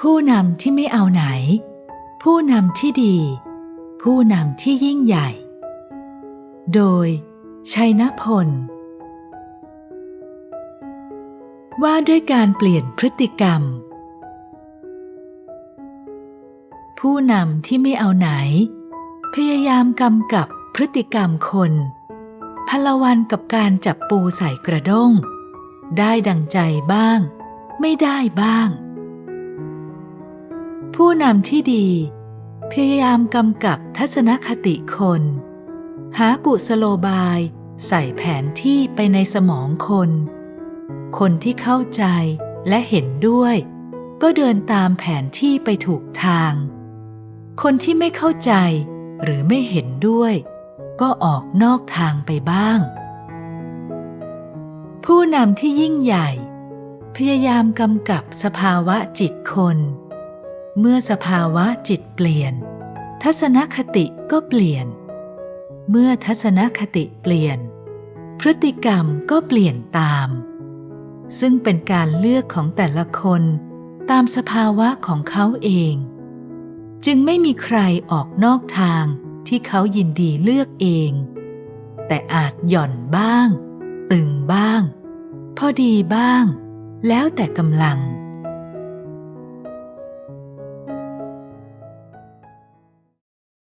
ผู้นำที่ไม่เอาไหน ผู้นำที่ดี ผู้นำที่ยิ่งใหญ่ โดย ชัยนพล ว่าด้วยการเปลี่ยนพฤติกรรม ผู้นำที่ไม่เอาไหน พยายามกำกับพฤติกรรมคนพลวันกับการจับปูใส่กระด้ง ได้ดังใจบ้าง ไม่ได้บ้าง ผู้นำที่ดี พยายามกำกับทัศนคติคน หากุสโลบาย ใส่แผนที่ไปในสมองคน คนที่เข้าใจและเห็นด้วย ก็เดินตามแผนที่ไปถูกทาง คนที่ไม่เข้าใจหรือไม่เห็นด้วย ก็ออกนอกทางไปบ้าง ผู้นำที่ยิ่งใหญ่ พยายามกำกับสภาวะจิตคน เมื่อสภาวะจิตเปลี่ยน ทัศนคติก็เปลี่ยน เมื่อทัศนคติเปลี่ยน พฤติกรรมก็เปลี่ยนตาม ซึ่งเป็นการเลือกของแต่ละคนตามสภาวะของเขาเอง จึงไม่มีใครออกนอกทางที่เขายินดีเลือกเอง แต่อาจหย่อนบ้าง ตึงบ้าง พอดีบ้าง แล้วแต่กำลัง